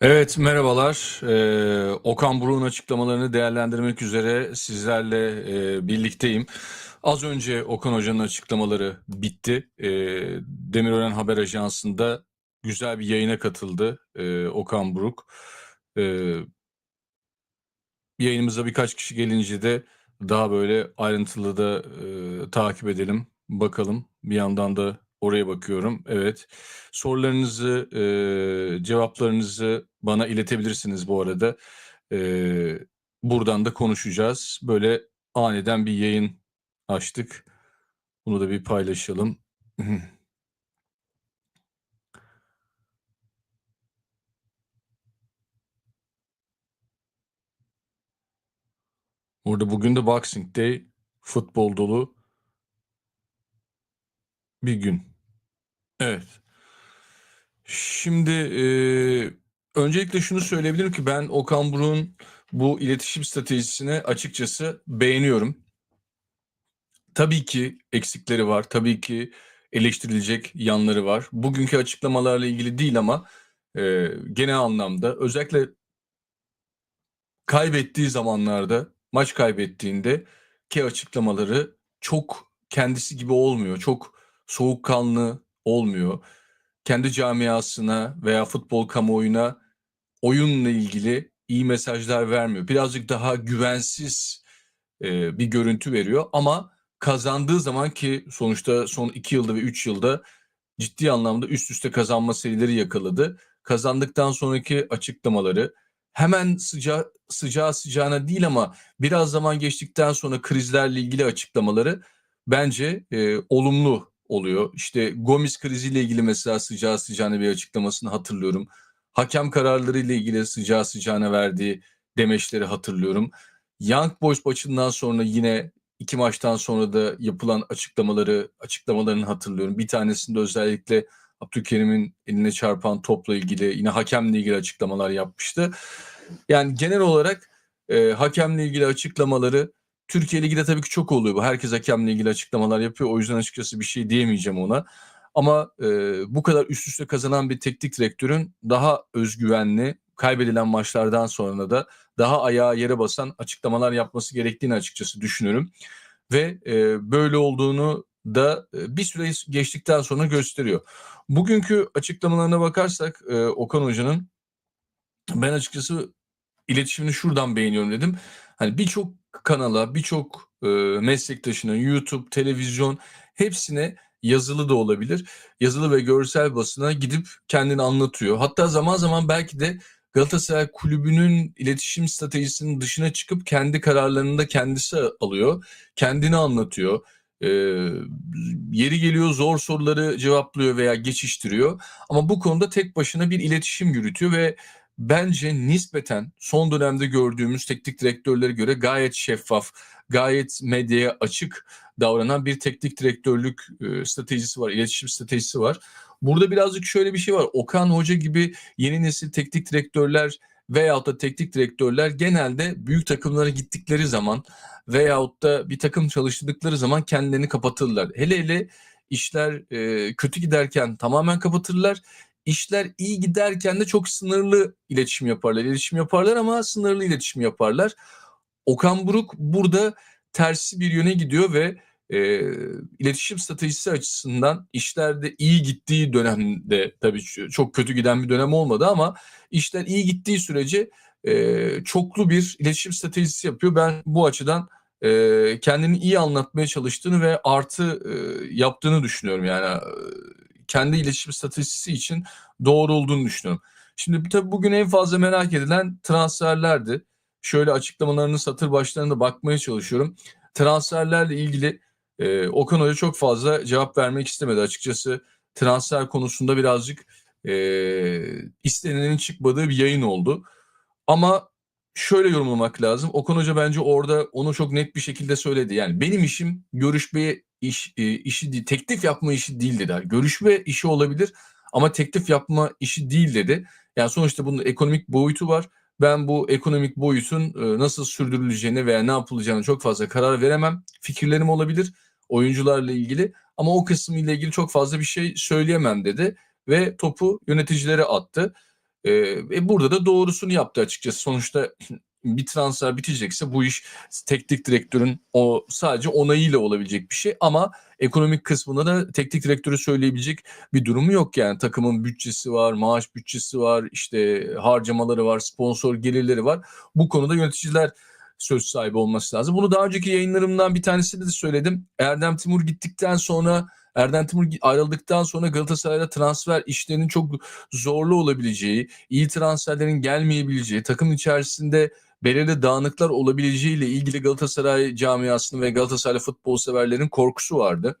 Evet, merhabalar. Ee, Okan Buruk'un açıklamalarını değerlendirmek üzere sizlerle e, birlikteyim. Az önce Okan Hoca'nın açıklamaları bitti. Ee, Demirören Haber Ajansı'nda güzel bir yayına katıldı e, Okan Buruk. Ee, yayınımıza birkaç kişi gelince de daha böyle ayrıntılı da e, takip edelim, bakalım. Bir yandan da oraya bakıyorum. Evet, sorularınızı, e, cevaplarınızı bana iletebilirsiniz bu arada. E, buradan da konuşacağız. Böyle aniden bir yayın açtık. Bunu da bir paylaşalım. Burada bugün de Boxing Day, futbol dolu bir gün. Evet. Şimdi e, öncelikle şunu söyleyebilirim ki ben Okan Buruk'un bu iletişim stratejisini açıkçası beğeniyorum. Tabii ki eksikleri var. Tabii ki eleştirilecek yanları var. Bugünkü açıklamalarla ilgili değil ama e, genel anlamda özellikle kaybettiği zamanlarda maç kaybettiğinde ki açıklamaları çok kendisi gibi olmuyor. Çok soğukkanlı olmuyor. Kendi camiasına veya futbol kamuoyuna oyunla ilgili iyi mesajlar vermiyor. Birazcık daha güvensiz e, bir görüntü veriyor ama kazandığı zaman ki sonuçta son 2 yılda ve 3 yılda ciddi anlamda üst üste kazanma serileri yakaladı. Kazandıktan sonraki açıklamaları hemen sıcağı, sıcağı sıcağına değil ama biraz zaman geçtikten sonra krizlerle ilgili açıklamaları bence e, olumlu oluyor. İşte Gomis kriziyle ilgili mesela sıcağı sıcağına bir açıklamasını hatırlıyorum. Hakem kararları ile ilgili sıcağı sıcağına verdiği demeçleri hatırlıyorum. Young Boys maçından sonra yine iki maçtan sonra da yapılan açıklamaları açıklamalarını hatırlıyorum. Bir tanesinde özellikle Abdülkerim'in eline çarpan topla ilgili yine hakemle ilgili açıklamalar yapmıştı. Yani genel olarak e, hakemle ilgili açıklamaları Türkiye Ligi'de tabii ki çok oluyor bu. Herkes hakemle ilgili açıklamalar yapıyor. O yüzden açıkçası bir şey diyemeyeceğim ona. Ama e, bu kadar üst üste kazanan bir teknik direktörün daha özgüvenli, kaybedilen maçlardan sonra da daha ayağa yere basan açıklamalar yapması gerektiğini açıkçası düşünüyorum. Ve e, böyle olduğunu da e, bir süre geçtikten sonra gösteriyor. Bugünkü açıklamalarına bakarsak e, Okan Hoca'nın ben açıkçası iletişimini şuradan beğeniyorum dedim. Hani birçok kanala, birçok e, meslektaşına, YouTube, televizyon hepsine yazılı da olabilir. Yazılı ve görsel basına gidip kendini anlatıyor. Hatta zaman zaman belki de Galatasaray kulübünün iletişim stratejisinin dışına çıkıp kendi kararlarını da kendisi alıyor. Kendini anlatıyor. E, yeri geliyor zor soruları cevaplıyor veya geçiştiriyor. Ama bu konuda tek başına bir iletişim yürütüyor ve bence nispeten son dönemde gördüğümüz teknik direktörlere göre gayet şeffaf, gayet medyaya açık davranan bir teknik direktörlük e, stratejisi var, iletişim stratejisi var. Burada birazcık şöyle bir şey var. Okan Hoca gibi yeni nesil teknik direktörler veyahut da teknik direktörler genelde büyük takımlara gittikleri zaman veyahut da bir takım çalıştırdıkları zaman kendilerini kapatırlar. Hele hele işler e, kötü giderken tamamen kapatırlar işler iyi giderken de çok sınırlı iletişim yaparlar. İletişim yaparlar ama sınırlı iletişim yaparlar. Okan Buruk burada tersi bir yöne gidiyor ve e, iletişim stratejisi açısından işlerde iyi gittiği dönemde tabii çok kötü giden bir dönem olmadı ama işler iyi gittiği sürece e, çoklu bir iletişim stratejisi yapıyor. Ben bu açıdan e, kendini iyi anlatmaya çalıştığını ve artı e, yaptığını düşünüyorum yani kendi iletişim stratejisi için doğru olduğunu düşünüyorum. Şimdi tabii bugün en fazla merak edilen transferlerdi. Şöyle açıklamalarının satır başlarına bakmaya çalışıyorum. Transferlerle ilgili e, Okan Hoca çok fazla cevap vermek istemedi. Açıkçası transfer konusunda birazcık e, istenenin çıkmadığı bir yayın oldu. Ama şöyle yorumlamak lazım. Okan Hoca bence orada onu çok net bir şekilde söyledi. Yani benim işim görüşmeye iş e, işi değil, teklif yapma işi değil dedi. Görüşme işi olabilir ama teklif yapma işi değil dedi. Yani sonuçta bunun ekonomik boyutu var. Ben bu ekonomik boyutun e, nasıl sürdürüleceğine veya ne yapılacağını çok fazla karar veremem. Fikirlerim olabilir oyuncularla ilgili ama o kısmı ilgili çok fazla bir şey söyleyemem dedi ve topu yöneticilere attı. Ee, e, burada da doğrusunu yaptı açıkçası. Sonuçta bir transfer bitecekse bu iş teknik direktörün o sadece onayıyla olabilecek bir şey ama ekonomik kısmında da teknik direktörü söyleyebilecek bir durumu yok yani takımın bütçesi var, maaş bütçesi var, işte harcamaları var, sponsor gelirleri var. Bu konuda yöneticiler söz sahibi olması lazım. Bunu daha önceki yayınlarımdan bir tanesinde de söyledim. Erdem Timur gittikten sonra Erdem Timur ayrıldıktan sonra Galatasaray'da transfer işlerinin çok zorlu olabileceği, iyi transferlerin gelmeyebileceği, takım içerisinde belirli dağınıklar olabileceği ile ilgili Galatasaray camiasının ve Galatasaray futbol severlerin korkusu vardı.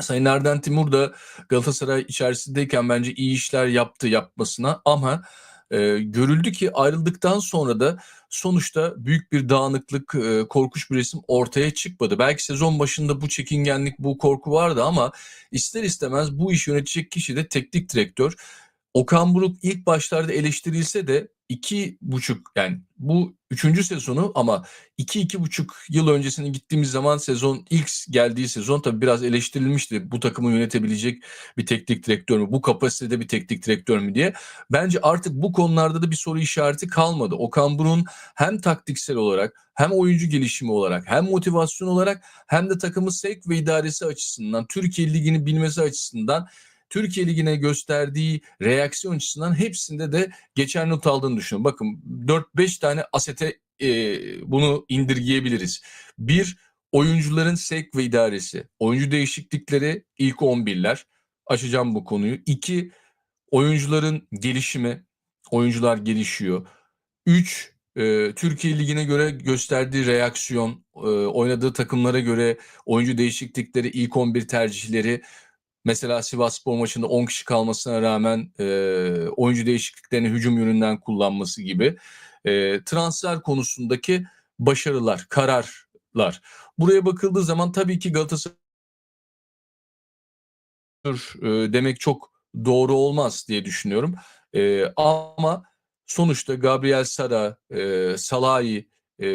Sayın Erdem Timur da Galatasaray içerisindeyken bence iyi işler yaptı yapmasına ama e, görüldü ki ayrıldıktan sonra da sonuçta büyük bir dağınıklık, e, korkuş bir resim ortaya çıkmadı. Belki sezon başında bu çekingenlik, bu korku vardı ama ister istemez bu iş yönetecek kişi de teknik direktör. Okan Buruk ilk başlarda eleştirilse de iki buçuk yani bu üçüncü sezonu ama iki iki buçuk yıl öncesine gittiğimiz zaman sezon ilk geldiği sezon tabii biraz eleştirilmişti. Bu takımı yönetebilecek bir teknik direktör mü? Bu kapasitede bir teknik direktör mü diye. Bence artık bu konularda da bir soru işareti kalmadı. Okan Buruk'un hem taktiksel olarak hem oyuncu gelişimi olarak hem motivasyon olarak hem de takımı sevk ve idaresi açısından Türkiye Ligi'ni bilmesi açısından Türkiye Ligi'ne gösterdiği reaksiyon açısından hepsinde de geçer not aldığını düşünüyorum. Bakın 4-5 tane asete e, bunu indirgeyebiliriz. Bir, oyuncuların sevk ve idaresi. Oyuncu değişiklikleri ilk 11'ler. Açacağım bu konuyu. İki, oyuncuların gelişimi. Oyuncular gelişiyor. Üç, e, Türkiye Ligi'ne göre gösterdiği reaksiyon, e, oynadığı takımlara göre oyuncu değişiklikleri, ilk 11 tercihleri Mesela Sivas Spor maçında 10 kişi kalmasına rağmen e, oyuncu değişikliklerini hücum yönünden kullanması gibi e, transfer konusundaki başarılar, kararlar. Buraya bakıldığı zaman tabii ki Galatasaray e, demek çok doğru olmaz diye düşünüyorum. E, ama sonuçta Gabriel Sara, e, Salahi e,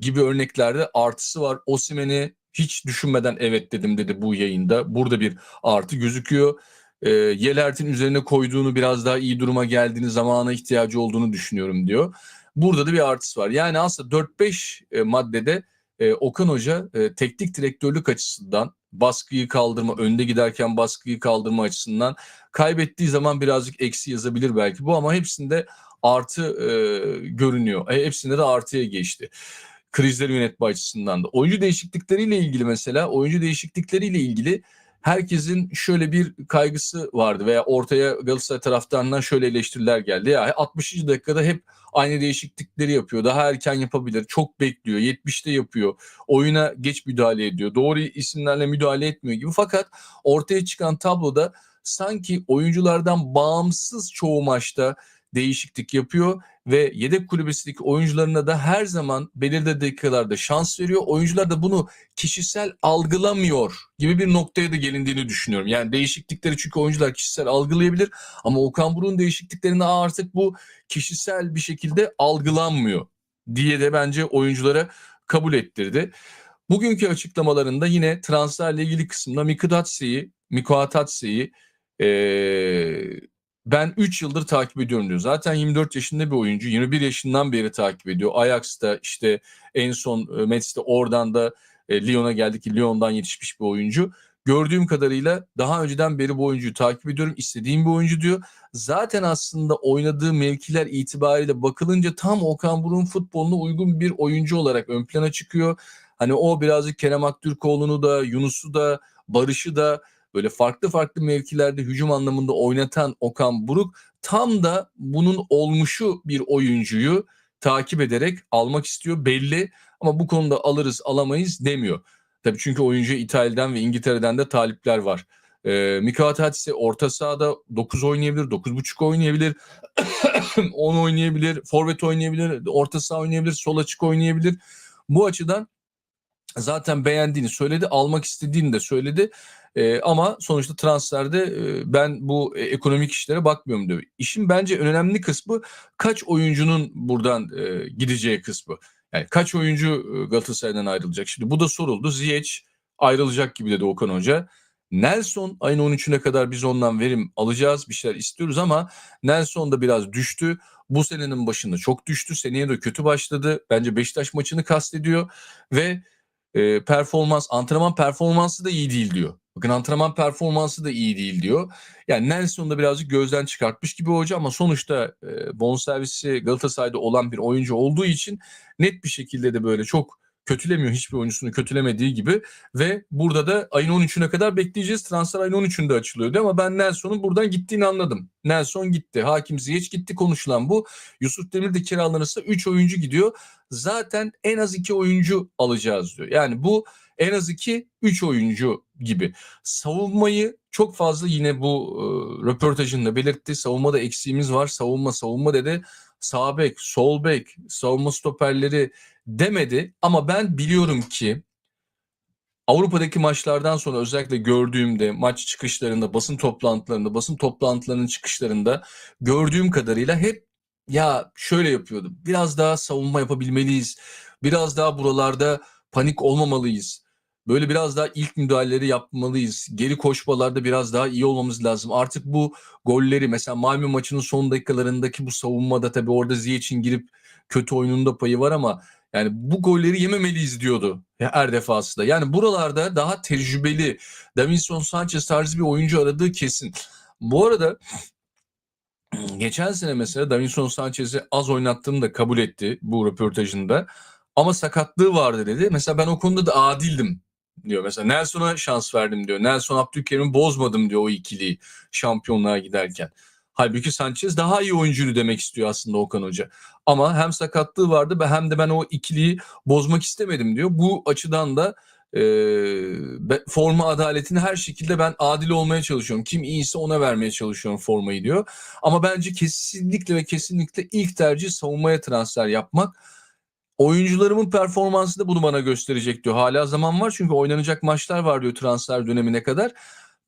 gibi örneklerde artısı var. Osimen'i hiç düşünmeden evet dedim dedi bu yayında. Burada bir artı gözüküyor. E, Yelert'in üzerine koyduğunu biraz daha iyi duruma geldiğini zamana ihtiyacı olduğunu düşünüyorum diyor. Burada da bir artısı var. Yani aslında 4-5 e, maddede e, Okan Hoca e, teknik direktörlük açısından baskıyı kaldırma, önde giderken baskıyı kaldırma açısından kaybettiği zaman birazcık eksi yazabilir belki bu ama hepsinde artı e, görünüyor. E, hepsinde de artıya geçti krizleri yönetme açısından da. Oyuncu değişiklikleriyle ilgili mesela oyuncu değişiklikleriyle ilgili herkesin şöyle bir kaygısı vardı veya ortaya Galatasaray taraftarından şöyle eleştiriler geldi. Ya 60. dakikada hep aynı değişiklikleri yapıyor. Daha erken yapabilir. Çok bekliyor. 70'te yapıyor. Oyuna geç müdahale ediyor. Doğru isimlerle müdahale etmiyor gibi. Fakat ortaya çıkan tabloda sanki oyunculardan bağımsız çoğu maçta değişiklik yapıyor ve yedek kulübesindeki oyuncularına da her zaman belirli dakikalarda şans veriyor. Oyuncular da bunu kişisel algılamıyor gibi bir noktaya da gelindiğini düşünüyorum. Yani değişiklikleri çünkü oyuncular kişisel algılayabilir ama Okan Buruk'un değişikliklerinde artık bu kişisel bir şekilde algılanmıyor diye de bence oyunculara kabul ettirdi. Bugünkü açıklamalarında yine transferle ilgili kısımda Mikudatse'yi, Mikuatatse'yi ee, ben 3 yıldır takip ediyorum diyor. Zaten 24 yaşında bir oyuncu. 21 yaşından beri takip ediyor. Ajax'ta işte en son e, Mets'te oradan da e, Lyon'a geldi ki Lyon'dan yetişmiş bir oyuncu. Gördüğüm kadarıyla daha önceden beri bu oyuncuyu takip ediyorum. İstediğim bir oyuncu diyor. Zaten aslında oynadığı mevkiler itibariyle bakılınca tam Okan Buruk'un futboluna uygun bir oyuncu olarak ön plana çıkıyor. Hani o birazcık Kerem Aktürkoğlu'nu da, Yunus'u da, Barış'ı da böyle farklı farklı mevkilerde hücum anlamında oynatan Okan Buruk tam da bunun olmuşu bir oyuncuyu takip ederek almak istiyor belli ama bu konuda alırız alamayız demiyor. Tabii çünkü oyuncu İtalya'dan ve İngiltere'den de talipler var. Ee, Mika Tatsi orta sahada 9 oynayabilir, 9.5 oynayabilir, 10 oynayabilir, forvet oynayabilir, orta saha oynayabilir, sol açık oynayabilir. Bu açıdan zaten beğendiğini söyledi, almak istediğini de söyledi. E, ama sonuçta transferde e, ben bu e, ekonomik işlere bakmıyorum diyor. İşin bence önemli kısmı kaç oyuncunun buradan e, gideceği kısmı. Yani kaç oyuncu Galatasaray'dan ayrılacak? Şimdi bu da soruldu. Ziyech ayrılacak gibi dedi Okan Hoca. Nelson ayın 13'üne kadar biz ondan verim alacağız. Bir şeyler istiyoruz ama Nelson da biraz düştü. Bu senenin başında çok düştü. Seneye de kötü başladı. Bence Beşiktaş maçını kastediyor ve e, performans, antrenman performansı da iyi değil diyor. Bakın antrenman performansı da iyi değil diyor. Yani Nelson da birazcık gözden çıkartmış gibi hoca ama sonuçta e, bonservisi Galatasaray'da olan bir oyuncu olduğu için net bir şekilde de böyle çok kötülemiyor hiçbir oyuncusunu kötülemediği gibi ve burada da ayın 13'üne kadar bekleyeceğiz. Transfer ayın 13'ünde açılıyordu ama ben Nelson'un buradan gittiğini anladım. Nelson gitti. Hakim Ziyech gitti konuşulan bu. Yusuf Demir de kiralanırsa 3 oyuncu gidiyor. Zaten en az 2 oyuncu alacağız diyor. Yani bu en az 2 3 oyuncu gibi. Savunmayı çok fazla yine bu e, röportajında belirtti. Savunmada eksiğimiz var. Savunma savunma dedi. Sağ bek, sol bek, savunma stoperleri demedi ama ben biliyorum ki Avrupa'daki maçlardan sonra özellikle gördüğümde maç çıkışlarında, basın toplantılarında, basın toplantılarının çıkışlarında gördüğüm kadarıyla hep ya şöyle yapıyordu. Biraz daha savunma yapabilmeliyiz. Biraz daha buralarda panik olmamalıyız. Böyle biraz daha ilk müdahaleleri yapmalıyız. Geri koşmalarda biraz daha iyi olmamız lazım. Artık bu golleri mesela Malmö maçının son dakikalarındaki bu savunmada tabii orada Ziyech'in girip kötü oyununda payı var ama yani bu golleri yememeliyiz diyordu her defasında. Yani buralarda daha tecrübeli Davinson Sanchez tarzı bir oyuncu aradığı kesin. Bu arada geçen sene mesela Davinson Sanchez'i az oynattığını da kabul etti bu röportajında. Ama sakatlığı vardı dedi. Mesela ben o konuda da adildim diyor. Mesela Nelson'a şans verdim diyor. Nelson Abdülkerim'i bozmadım diyor o ikiliyi şampiyonluğa giderken. Halbuki Sanchez daha iyi oyuncuydu demek istiyor aslında Okan Hoca. Ama hem sakatlığı vardı ve hem de ben o ikiliyi bozmak istemedim diyor. Bu açıdan da e, forma adaletini her şekilde ben adil olmaya çalışıyorum. Kim iyiyse ona vermeye çalışıyorum formayı diyor. Ama bence kesinlikle ve kesinlikle ilk tercih savunmaya transfer yapmak. Oyuncularımın performansı da bunu bana gösterecek diyor. Hala zaman var çünkü oynanacak maçlar var diyor transfer dönemine kadar.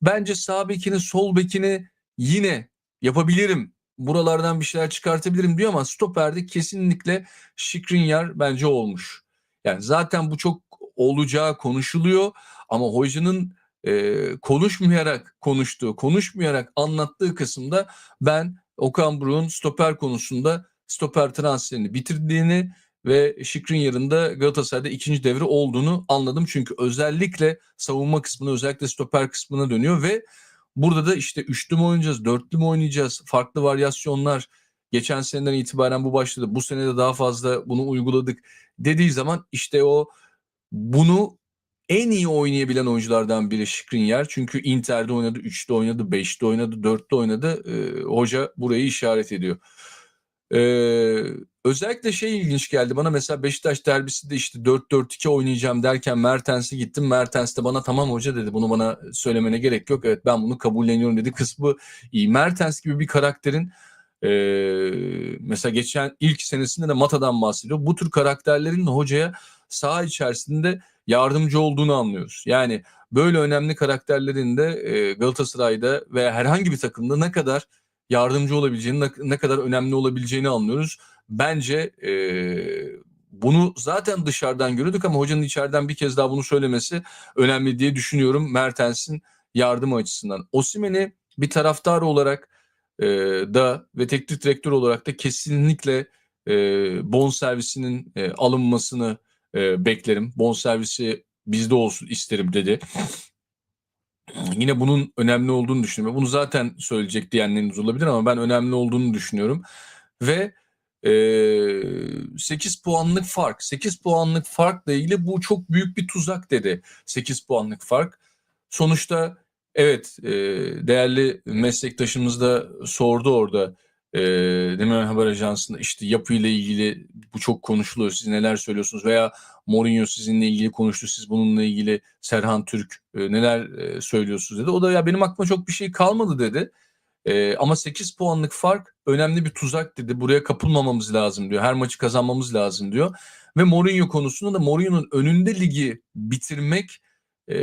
Bence sağ bekini sol bekini yine yapabilirim. Buralardan bir şeyler çıkartabilirim diyor ama stoperde kesinlikle Şikrinyar bence olmuş. Yani zaten bu çok olacağı konuşuluyor ama hocanın e, konuşmayarak konuştuğu, konuşmayarak anlattığı kısımda ben Okan Buruk'un stoper konusunda stoper transferini bitirdiğini ve Şikrinyar'ın da Galatasaray'da ikinci devre olduğunu anladım. Çünkü özellikle savunma kısmına özellikle stoper kısmına dönüyor ve Burada da işte üçlü mü oynayacağız, dörtlü mü oynayacağız, farklı varyasyonlar. Geçen seneden itibaren bu başladı. Bu sene de daha fazla bunu uyguladık dediği zaman işte o bunu en iyi oynayabilen oyunculardan biri Şikrinyar. Çünkü Inter'de oynadı, 3'te oynadı, 5'te oynadı, 4'te oynadı. Ee, hoca burayı işaret ediyor. Ee, özellikle şey ilginç geldi bana mesela Beşiktaş derbisinde işte 4-4-2 oynayacağım derken Mertens'e gittim. Mertens de bana tamam hoca dedi bunu bana söylemene gerek yok. Evet ben bunu kabulleniyorum dedi kısmı iyi. Mertens gibi bir karakterin e, mesela geçen ilk senesinde de Mata'dan bahsediyor. Bu tür karakterlerin hocaya saha içerisinde yardımcı olduğunu anlıyoruz. Yani böyle önemli karakterlerin de e, Galatasaray'da veya herhangi bir takımda ne kadar yardımcı olabileceğini, ne, kadar önemli olabileceğini anlıyoruz. Bence e, bunu zaten dışarıdan görüyorduk ama hocanın içeriden bir kez daha bunu söylemesi önemli diye düşünüyorum Mertens'in yardım açısından. Osimhen'i bir taraftar olarak e, da ve teknik direktör olarak da kesinlikle e, bon servisinin e, alınmasını e, beklerim. Bon servisi bizde olsun isterim dedi. Yine bunun önemli olduğunu düşünüyorum. Bunu zaten söyleyecek diyenleriniz olabilir ama ben önemli olduğunu düşünüyorum. Ve e, 8 puanlık fark. 8 puanlık farkla ilgili bu çok büyük bir tuzak dedi. 8 puanlık fark. Sonuçta evet e, değerli meslektaşımız da sordu orada e, Demirel Haber Ajansı'nda işte yapıyla ilgili bu çok konuşuluyor. Siz neler söylüyorsunuz? Veya Mourinho sizinle ilgili konuştu. Siz bununla ilgili Serhan Türk e, neler e, söylüyorsunuz dedi. O da ya benim aklıma çok bir şey kalmadı dedi. E, ama 8 puanlık fark önemli bir tuzak dedi. Buraya kapılmamamız lazım diyor. Her maçı kazanmamız lazım diyor. Ve Mourinho konusunda da Mourinho'nun önünde ligi bitirmek e,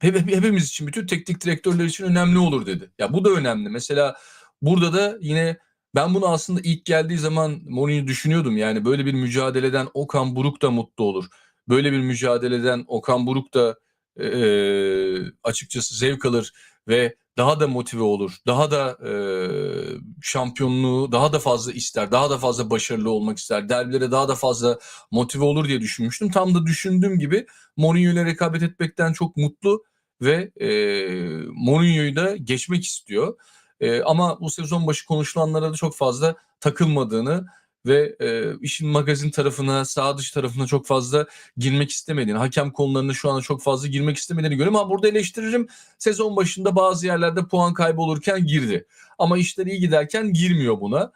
hepimiz için bütün teknik direktörler için önemli olur dedi. Ya bu da önemli. Mesela Burada da yine ben bunu aslında ilk geldiği zaman Mourinho düşünüyordum. Yani böyle bir mücadeleden Okan Buruk da mutlu olur. Böyle bir mücadeleden Okan Buruk da eee, açıkçası zevk alır ve daha da motive olur. Daha da eee, şampiyonluğu daha da fazla ister. Daha da fazla başarılı olmak ister. Derbilere daha da fazla motive olur diye düşünmüştüm. Tam da düşündüğüm gibi Mourinho ile rekabet etmekten çok mutlu ve eee Mourinho'yu da geçmek istiyor. Eee, ama bu sezon başı konuşulanlara da çok fazla takılmadığını ve eee, işin magazin tarafına, saha dışı tarafına çok fazla girmek istemediğini, hakem konularına şu anda çok fazla girmek istemediğini görüyorum. Ama burada eleştiririm. Sezon başında bazı yerlerde puan kaybı olurken girdi. Ama işler iyi giderken girmiyor buna.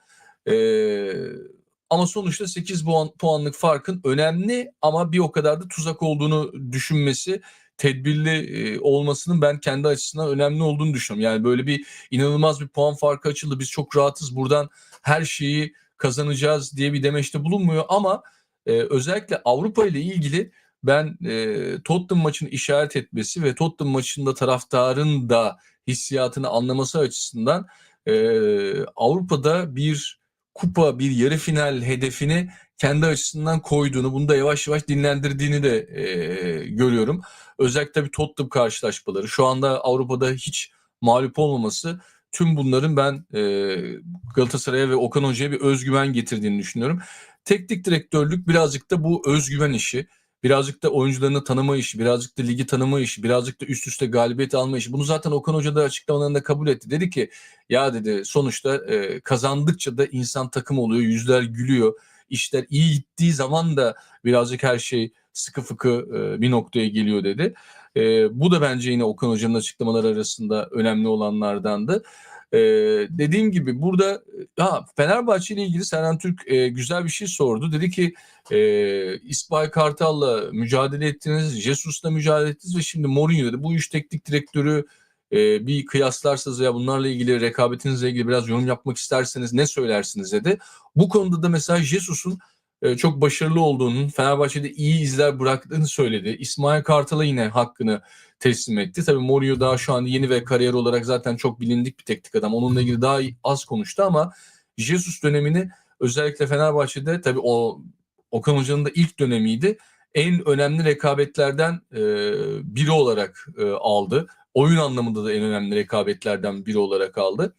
Eee, ama sonuçta 8 puan, puanlık farkın önemli ama bir o kadar da tuzak olduğunu düşünmesi, tedbirli olmasının ben kendi açısından önemli olduğunu düşünüyorum. Yani böyle bir inanılmaz bir puan farkı açıldı. Biz çok rahatız buradan her şeyi kazanacağız diye bir demeçte bulunmuyor ama eee, özellikle Avrupa ile ilgili ben eee, Tottenham maçını işaret etmesi ve Tottenham maçında taraftarın da hissiyatını anlaması açısından eee, Avrupa'da bir kupa, bir yarı final hedefini kendi açısından koyduğunu, bunu da yavaş yavaş dinlendirdiğini de eee, görüyorum. Özellikle bir Tottenham karşılaşmaları, şu anda Avrupa'da hiç mağlup olmaması tüm bunların ben eee, Galatasaray'a ve Okan Hoca'ya bir özgüven getirdiğini düşünüyorum. Teknik direktörlük birazcık da bu özgüven işi, birazcık da oyuncularını tanıma işi, birazcık da ligi tanıma işi, birazcık da üst üste galibiyet alma işi. Bunu zaten Okan Hoca da açıklamalarında kabul etti. Dedi ki ya dedi sonuçta eee, kazandıkça da insan takım oluyor, yüzler gülüyor. İşler iyi gittiği zaman da birazcık her şey sıkı fıkı eee, bir noktaya geliyor dedi. Eee, bu da bence yine Okan Hoca'nın açıklamaları arasında önemli olanlardandı. Eee, dediğim gibi burada ha, Fenerbahçe ile ilgili Serhan Türk eee, güzel bir şey sordu. Dedi ki eee İsmail Kartal'la mücadele ettiniz, Jesus'la mücadele ettiniz ve şimdi Mourinho dedi. Bu üç teknik direktörü eee, bir kıyaslarsanız veya bunlarla ilgili rekabetinizle ilgili biraz yorum yapmak isterseniz ne söylersiniz dedi. Bu konuda da mesela Jesus'un çok başarılı olduğunu, Fenerbahçe'de iyi izler bıraktığını söyledi. İsmail Kartal'a yine hakkını teslim etti. Tabii Mourinho daha şu an yeni ve kariyer olarak zaten çok bilindik bir teknik adam. Onunla ilgili daha az konuştu ama Jesus dönemini özellikle Fenerbahçe'de tabii o Okan Hoca'nın da ilk dönemiydi. En önemli rekabetlerden eee, biri olarak eee, aldı. Oyun anlamında da en önemli rekabetlerden biri olarak aldı.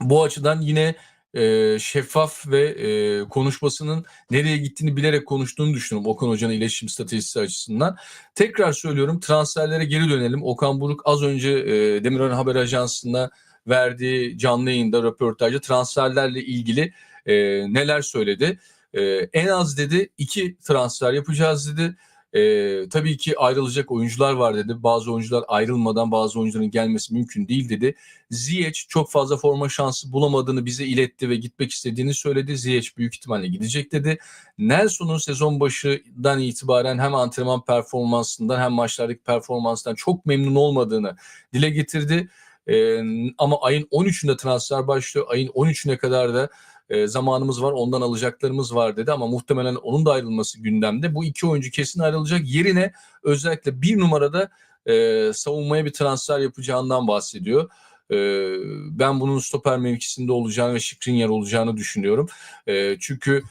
Bu açıdan yine eee, şeffaf ve eee, konuşmasının nereye gittiğini bilerek konuştuğunu düşünüyorum Okan Hoca'nın iletişim stratejisi açısından. Tekrar söylüyorum transferlere geri dönelim. Okan Buruk az önce eee Demirören Haber Ajansı'na verdiği canlı yayında röportajda transferlerle ilgili eee, neler söyledi. Eee, en az dedi iki transfer yapacağız dedi. Eee, tabii ki ayrılacak oyuncular var dedi. Bazı oyuncular ayrılmadan bazı oyuncuların gelmesi mümkün değil dedi. Ziyech çok fazla forma şansı bulamadığını bize iletti ve gitmek istediğini söyledi. Ziyech büyük ihtimalle gidecek dedi. Nelson'un sezon başından itibaren hem antrenman performansından hem maçlardaki performansından çok memnun olmadığını dile getirdi. Eee, ama ayın 13'ünde transfer başlıyor. Ayın 13'üne kadar da eee, zamanımız var. Ondan alacaklarımız var dedi ama muhtemelen onun da ayrılması gündemde. Bu iki oyuncu kesin ayrılacak. Yerine özellikle bir numarada eee, savunmaya bir transfer yapacağından bahsediyor. Eee, ben bunun stoper mevkisinde olacağını ve Skriniar olacağını düşünüyorum. Eee, çünkü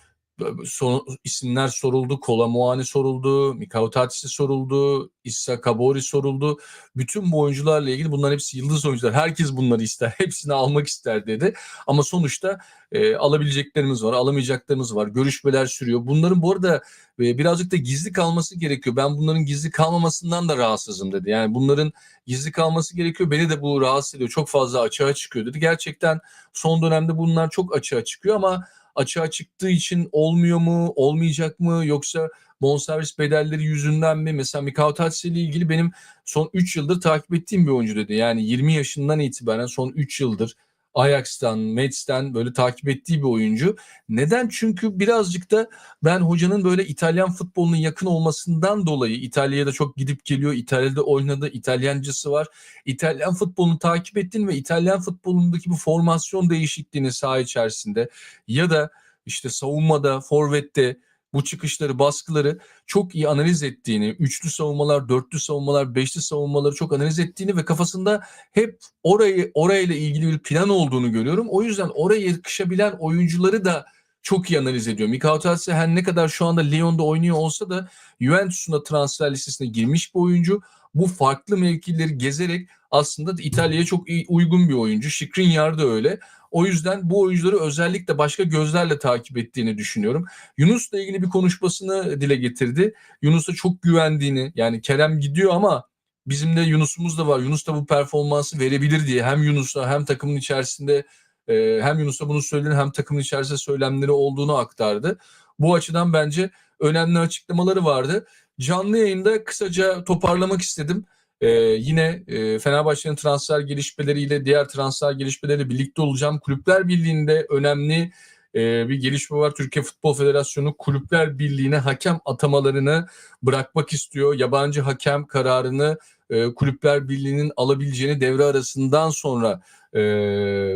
son, isimler soruldu. Kola Muani soruldu. Mikao Tatis'i soruldu. Issa Kabori soruldu. Bütün bu oyuncularla ilgili bunların hepsi yıldız oyuncular. Herkes bunları ister. Hepsini almak ister dedi. Ama sonuçta e, alabileceklerimiz var, alamayacaklarımız var. Görüşmeler sürüyor. Bunların bu arada e, birazcık da gizli kalması gerekiyor. Ben bunların gizli kalmamasından da rahatsızım dedi. Yani bunların gizli kalması gerekiyor. Beni de bu rahatsız ediyor. Çok fazla açığa çıkıyor dedi. Gerçekten son dönemde bunlar çok açığa çıkıyor ama açığa çıktığı için olmuyor mu, olmayacak mı yoksa bonservis bedelleri yüzünden mi? Mesela Mikao Tatis ile ilgili benim son 3 yıldır takip ettiğim bir oyuncu dedi. Yani 20 yaşından itibaren son 3 yıldır Ajax'tan, Mets'ten böyle takip ettiği bir oyuncu. Neden? Çünkü birazcık da ben hocanın böyle İtalyan futbolunun yakın olmasından dolayı İtalya'ya da çok gidip geliyor. İtalya'da oynadı, İtalyancası var. İtalyan futbolunu takip ettin ve İtalyan futbolundaki bu formasyon değişikliğini saha içerisinde ya da işte savunmada, forvette bu çıkışları, baskıları çok iyi analiz ettiğini, üçlü savunmalar, dörtlü savunmalar, beşli savunmaları çok analiz ettiğini ve kafasında hep orayı orayla ilgili bir plan olduğunu görüyorum. O yüzden oraya yakışabilen oyuncuları da çok iyi analiz ediyor. Mikao Tatsi her ne kadar şu anda Lyon'da oynuyor olsa da Juventus'un da transfer listesine girmiş bir oyuncu. Bu farklı mevkileri gezerek aslında İtalya'ya çok iyi, uygun bir oyuncu. Skriniar da öyle. O yüzden bu oyuncuları özellikle başka gözlerle takip ettiğini düşünüyorum. Yunus'la ilgili bir konuşmasını dile getirdi. Yunus'a çok güvendiğini yani Kerem gidiyor ama bizim de Yunus'umuz da var. Yunus da bu performansı verebilir diye hem Yunus'a hem takımın içerisinde e, hem Yunus'a bunu söyledi hem takımın içerisinde söylemleri olduğunu aktardı. Bu açıdan bence önemli açıklamaları vardı. Canlı yayında kısaca toparlamak istedim. Ee, yine e, Fenerbahçe'nin transfer gelişmeleriyle diğer transfer gelişmeleriyle birlikte olacağım. Kulüpler Birliği'nde önemli e, bir gelişme var. Türkiye Futbol Federasyonu Kulüpler Birliği'ne hakem atamalarını bırakmak istiyor. Yabancı hakem kararını e, Kulüpler Birliği'nin alabileceğini devre arasından sonra e,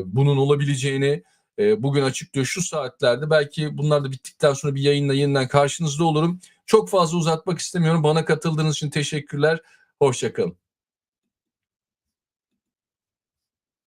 bunun olabileceğini e, bugün açıklıyor şu saatlerde. Belki bunlar da bittikten sonra bir yayınla yeniden karşınızda olurum. Çok fazla uzatmak istemiyorum. Bana katıldığınız için teşekkürler. Hoşçakalın.